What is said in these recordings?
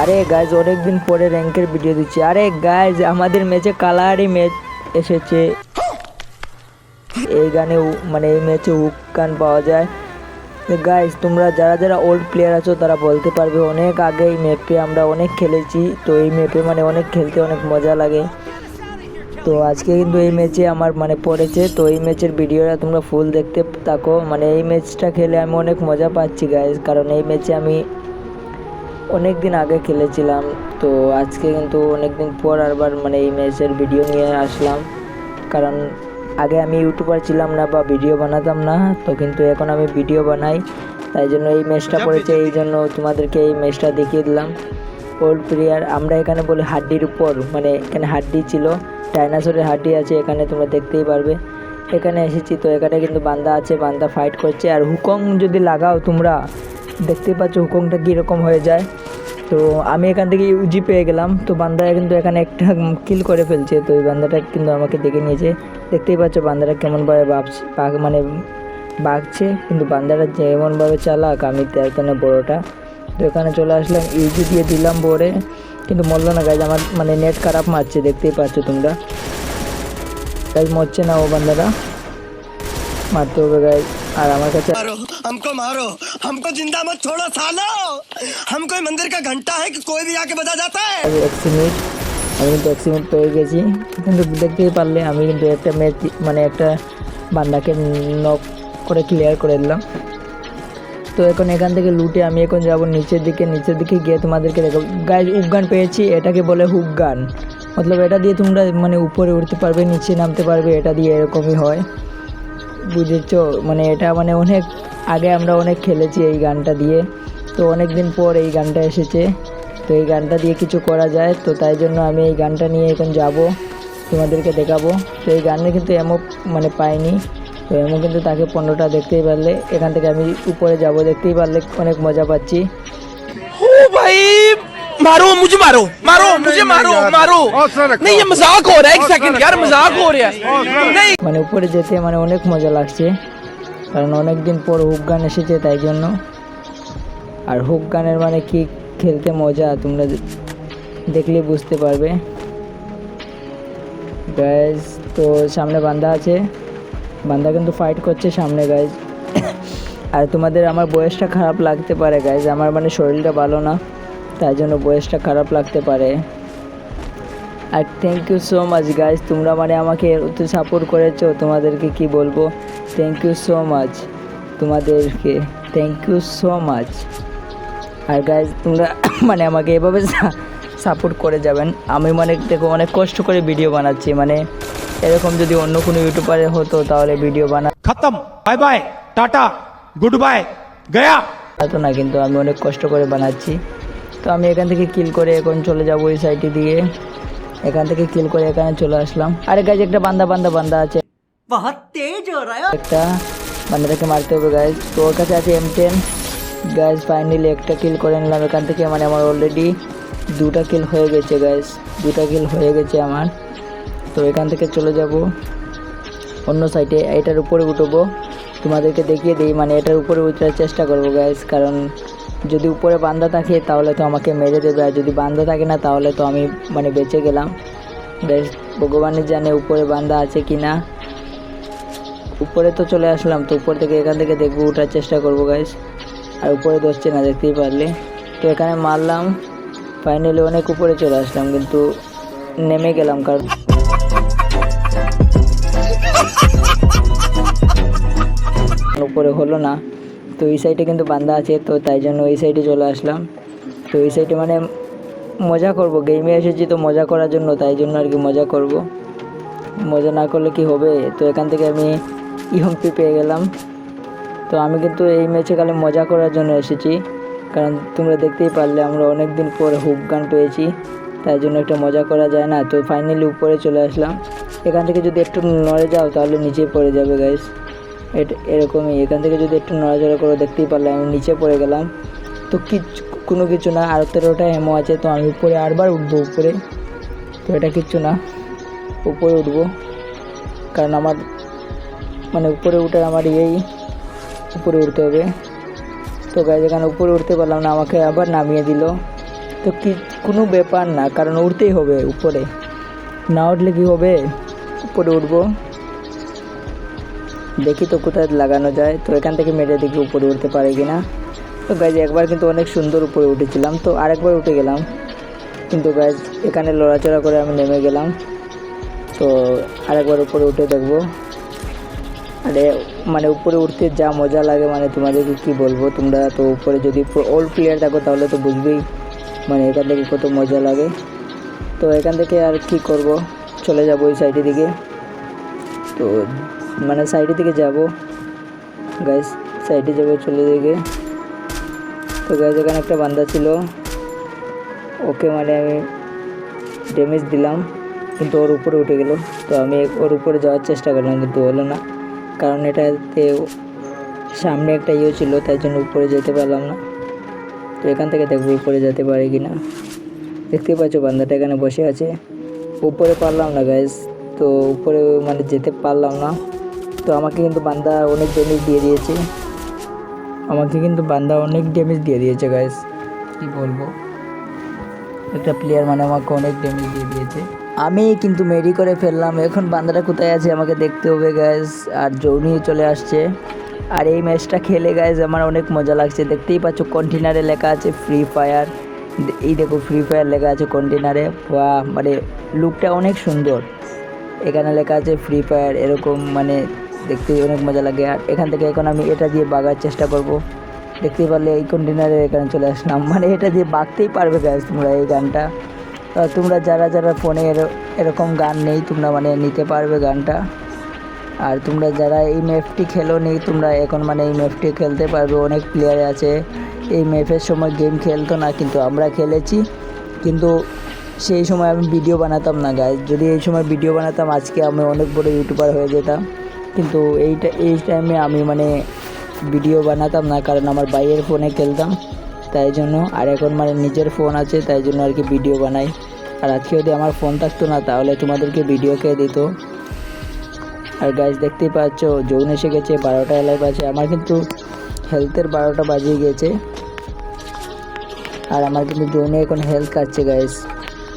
আরে গাইজ অনেকদিন পরে র্যাঙ্কের ভিডিও দিচ্ছি। আরে গাইজ আমাদের ম্যাচে কালারই ম্যাচ এসেছে। এই গানে মানে এই ম্যাচে হুক গান পাওয়া যায়। গাইজ তোমরা যারা যারা ওল্ড প্লেয়ার আছো, তারা বলতে পারবে, অনেক আগে এই ম্যাপে আমরা অনেক খেলেছি। তো এই ম্যাপে মানে অনেক খেলতে অনেক মজা লাগে। তো আজকে কিন্তু এই ম্যাচে আমার মানে পড়েছে। তো এই ম্যাচের ভিডিওটা তোমরা ফুল দেখতে থাকো। মানে এই ম্যাচটা খেলে আমি অনেক মজা পাচ্ছি গাইজ কারণ এই ম্যাচে আমি অনেক দিন আগে খেলেছিলাম তো আজকে কিন্তু অনেক দিন পর আবার মানে এই ম্যাচের ভিডিও নিয়ে আসলাম। কারণ আগে আমি ইউটিউবার ছিলাম না বা ভিডিও বানাতাম না তো কিন্তু এখন আমি ভিডিও বানাই। তাই জন্য এই ম্যাচটা পড়েছে এই জন্য তোমাদেরকে এই ম্যাচটা দেখিয়ে দিলাম। ওল্ড প্লেয়ার আমরা এখানে বলি হাড্ডির উপর মানে এখানে হাড্ডি ছিল ডাইনাসরের হাড্ডি আছে এখানে তোমরা দেখতেই পারবে। এখানে এসেছি তো এখানে কিন্তু বান্দা আছে বান্দা ফাইট করছে। আর হুকং যদি লাগাও তোমরা দেখতেই পাচ্ছ হুকংটা কীরকম হয়ে যায়। তো আমি এখান থেকে ইউজি পেয়ে গেলাম। তো বান্দা কিন্তু এখানে একটা কিল করে ফেলছে। তো ওই বান্দাটা কিন্তু আমাকে দেখে নিয়েছে। দেখতেই পাচ্ছ বান্দাটা কেমনভাবে ভাবছে, বাঘ- মানে বাঘছে। কিন্তু বান্দাটা যেমনভাবে চালাক, আমি তার জন্য বড়োটা। তো এখানে চলে আসলাম ইউজি দিয়ে দিলাম বোরে কিন্তু মরলো না গাইজ আমার মানে নেট খারাপ মারছে, দেখতেই পাচ্ছ তোমরা। গাইজ মরছে না ও বান্দাটা মারতে হবে গাইজ আর আমার কাছে मारो हमको मारो हमको जिंदा मत छोड़ो सालो हम कोई मंदिर का घंटा है कि कोई भी आके बजा जाता है আমি একশো মিনিট আমি কিন্তু একশো মিনিট পেয়ে গেছি কিন্তু দেখতেই পারলে আমি কিন্তু একটা ম্যাচ মানে একটা বান্দাকে নক করে ক্লিয়ার করে দিলাম তো এখন এখান থেকে লুটে আমি এখন যাব নিচের দিকে নিচের দিকে গিয়ে তোমাদেরকে দেখো গায়ে উগান পেয়েছি এটাকে বলে হুক গান মতলব এটা দিয়ে তোমরা মানে উপরে উঠতে পারবে নিচে নামতে পারবে এটা দিয়ে এরকমই হয় বুঝেছ? মানে এটা মানে অনেক আগে আমরা অনেক খেলেছি এই গানটা দিয়ে। তো অনেক দিন পর এই গানটা এসেছে। তো এই গানটা দিয়ে কিছু করা যায়। তো তাই জন্য আমি এই গানটা নিয়ে এখন যাব। তোমাদেরকে দেখাবো। তো এই গানে কিন্তু এমও মানে পাইনি। তো এমন কিন্তু তাকে পনেরোটা দেখতেই পারলে। এখান থেকে আমি উপরে যাব। দেখতেই পারলে অনেক মজা পাচ্ছি। ও ভাই! मारो मुझे मारो मारो मुझे मारो मारो नहीं ये मजाक हो रहा है एक सेकंड यार मजाक हो रहा है नहीं মানে উপরে যেতে মানে অনেক মজা লাগছে কারণ অনেক দিন পর হুক গান এসেছে তাই জন্য আর হুক গানের মানে কি খেলতে মজা তোমরা দে- দেখলে বুঝতে পারবে গাইজ তো সামনে বান্দা আছে বান্দা কিন্তু ফাইট করছে সামনে গাইজ আর তোমাদের আমার বয়সটা খারাপ লাগতে পারে গাইজ আমার মানে শরীরটা ভালো না তাই জন্য বয়সটা খারাপ লাগতে পারে। আর thank you so much guys তোমরা মানে আমাকে এত সাপোর্ট করেছ তোমাদেরকে কি বলব? থ্যাংক ইউ সো মাচ তোমাদেরকে থ্যাংক ইউ সো মাচ আর গাইজ তোমরা মানে আমাকে এভাবে সাপোর্ট করে যাবেন। আমি মানে দেখো অনেক কষ্ট করে ভিডিও বানাচ্ছি। মানে এরকম যদি অন্য কোনো ইউটিউবারে হতো তাহলে ভিডিও বানা খতম। Bye bye tata goodbye গয়া তো না কিন্তু আমি অনেক কষ্ট করে বানাচ্ছি। তো আমি এখান থেকে কিল করে এখন চলে যাব ওই সাইডে দিয়ে। এখান থেকে কিল করে এখানে চলে আসলাম। আরে গাছ একটা বান্দা বান্দা বান্দা আছে। একটা বান্দাটাকে মারতে হবে গাইজ তো ওর কাছে আছে এম টেন গাইজ ফাইনালি একটা কিল করে নিলাম এখান থেকে। মানে আমার অলরেডি দুটা কিল হয়ে গেছে গাইজ দুটা কিল হয়ে গেছে আমার। তো এখান থেকে চলে যাব। অন্য সাইডে এটার উপরে উঠবো। তোমাদেরকে দেখিয়ে দিই মানে এটার উপরে উঠার চেষ্টা করব গাইজ কারণ যদি উপরে বান্দা থাকে, তাহলে তো আমাকে মেরে দেবে। আর যদি বান্দা থাকে না, তাহলে তো আমি মানে বেঁচে গেলাম। গাইজ ভগবানের জানে উপরে বান্দা আছে কি না। উপরে তো চলে আসলাম, তো উপর থেকে এখান থেকে দেখব ওঠার চেষ্টা করব গাইজ আর উপরে ধরছে না, দেখতেই পারলে। তো এখানে মারলাম। ফাইনালি অনেক উপরে চলে আসলাম, কিন্তু নেমে গেলাম, কারণ উপরে হলো না। তো এই সাইডে কিন্তু বান্দা আছে, তো তাই জন্য ওই সাইডে চলে আসলাম। তো এই সাইডে মানে মজা করব গেমে এসেছি তো মজা করার জন্য, তাই জন্য আর কি মজা করব। মজা না করলে কি হবে? তো এখান থেকে আমি ইহমপি পেয়ে গেলাম। তো আমি কিন্তু এই ম্যাচে খালি মজা করার জন্য এসেছি। কারণ তোমরা দেখতেই পারলে আমরা অনেক দিন পরে হুক গান পেয়েছি, তাই জন্য একটা মজা করা যায় না। তো ফাইনালি উপরে চলে আসলাম। এখান থেকে যদি একটু নড়ে যাও, তাহলে নিচে পড়ে যাবে গাইস এরকমই। এখান থেকে যদি একটু নড়াচড়া করে দেখতেই পারলে, আমি নিচে পড়ে গেলাম। তো কিচ্ছু কোনো কিছু না, আর তেরোটা হেমো আছে, তো আমি উপরে আরবার উঠবো উপরে। তো এটা কিচ্ছু না, উপরে উঠবো। কারণ আমার মানে উপরে উঠে আমার এই উপরে উঠতে হবে। তো গাছ এখানে উপরে উঠতে পারলাম না, আমাকে আবার নামিয়ে দিল। তো কি, কোনো ব্যাপার না, কারণ উঠতেই হবে উপরে। না উঠলে কি হবে? উপরে উঠবো। দেখি তো কোথায় লাগানো যায়। তো এখান থেকে মেরে দেখি উপরে উঠতে পারে কি না তো গাইজ একবার কিন্তু অনেক সুন্দর উপরে উঠেছিলাম। তো আরেকবার উঠে গেলাম। কিন্তু গাইজ এখানে লড়াচড়া করে আমি নেমে গেলাম। তো আরেকবার উপরে উঠে দেখব। আরে মানে উপরে উঠতে যা মজা লাগে মানে তোমাদেরকে কি বলব? তোমরা তো উপরে যদি ওল্ড প্লেয়ার থাকো, তাহলে তো বুঝবেই মানে এখান থেকে কত মজা লাগে। তো এখান থেকে আর কি করব? চলে যাব ওই সাইডের দিকে। তো মানে সাইডের দিকে যাব। গাইস সাইডে যাব চলে দিকে তো গাইস এখানে একটা বান্দা ছিল। ওকে মানে আমি ড্যামেজ দিলাম, কিন্তু ওর উপরে উঠে গেল। তো আমি ওর উপরে যাওয়ার চেষ্টা করলাম, কিন্তু হলো না। কারণ এটাতে সামনে একটা ইয়ে ছিল, তাই জন্য উপরে যেতে পারলাম না। তো এখান থেকে দেখব উপরে যেতে পারি কি না দেখতে পাচ্ছ, বান্দাটা এখানে বসে আছে। উপরে পারলাম না গাইজ তো উপরে মানে যেতে পারলাম না। তো আমাকে কিন্তু বান্দা অনেক ড্যামেজ দিয়ে দিয়েছে। আমাকে কিন্তু বান্দা অনেক ড্যামেজ দিয়ে দিয়েছে গাইজ কি বলব? একটা প্লেয়ার মানে আমাকে অনেক ড্যামেজ দিয়ে দিয়েছে। আমি কিন্তু মেরি করে ফেললাম। এখন বান্দাটা কোথায় আছে আমাকে দেখতে হবে গ্যাস আর জৌনি চলে আসছে। আর এই ম্যাচটা খেলে গাইজ আমার অনেক মজা লাগছে। দেখতেই পাচ্ছ কন্টেনারে লেখা আছে ফ্রি ফায়ার এই দেখো ফ্রি ফায়ার লেখা আছে কন্টেনারে বা মানে লুকটা অনেক সুন্দর। এখানে লেখা আছে ফ্রি ফায়ার এরকম মানে দেখতে অনেক মজা লাগে। আর এখান থেকে এখন আমি এটা দিয়ে বাগার চেষ্টা করব। দেখতেই পারলে এই কন্টেনারে এখানে চলে আসলাম। মানে এটা দিয়ে বাগতেই পারবে গ্যাস তোমরা এই গানটা। তোমরা যারা যারা ফোনে এর- এরকম গান নেই, তোমরা মানে নিতে পারবে গানটা। আর তোমরা যারা এই ম্যাপটি খেলো নি, তোমরা এখন মানে এই ম্যাপটি খেলতে পারবে। অনেক প্লেয়ার আছে। এই ম্যাপের সময় গেম খেলতো না, কিন্তু আমরা খেলেছি। কিন্তু সেই সময় আমি ভিডিও বানাতাম না গাইজ যদি এই সময় ভিডিও বানাতাম, আজকে আমি অনেক বড় ইউটিউবার হয়ে যেতাম। কিন্তু এইটা এই টাইমে আমি মানে ভিডিও বানাতাম না, কারণ আমার বাইয়ের ফোনে খেলতাম। তাই জন্য, আর এখন মানে নিজের ফোন আছে, তাই জন্য আর কি ভিডিও বানাই। আর আজকে যদি আমার ফোন থাকতো না, তাহলে তোমাদেরকে ভিডিও খেয়ে দিত। আর গাছ দেখতেই পাচ্ছ, যৌন এসে গেছে, বারোটা এলাইভ আছে। আমার কিন্তু হেলথের বারোটা বাজিয়ে গেছে। আর আমার কিন্তু যৌনে এখন হেলথ কাটছে গাইস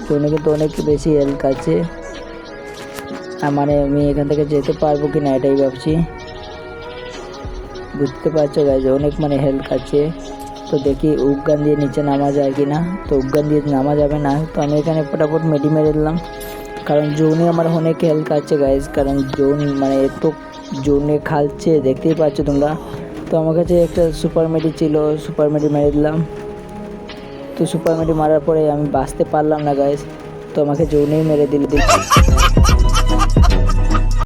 যৌনে কিন্তু অনেক বেশি হেলথ কাটছে। মানে আমি এখান থেকে যেতে পারব কি না এটাই ভাবছি। বুঝতে পারছ গাইজ অনেক মানে হেল্প আছে। তো দেখি উগান দিয়ে নিচে নামা যায় কি না তো উগান দিয়ে নামা যাবে না, তো আমি এখানে ফটাফট মেডি মেরে দিলাম। কারণ জোনে আমার অনেক হেল্প আছে গাইজ কারণ জোন মানে এত জোনে খালছে দেখতেই পাচ্ছ তোমরা। তো আমার কাছে একটা সুপার মেডি ছিল সুপার মেডি মেরে দিলাম। তো সুপার মেডি মারার পরে আমি বাঁচতে পারলাম না গাইজ তো আমাকে জোনেই মেরে দিল।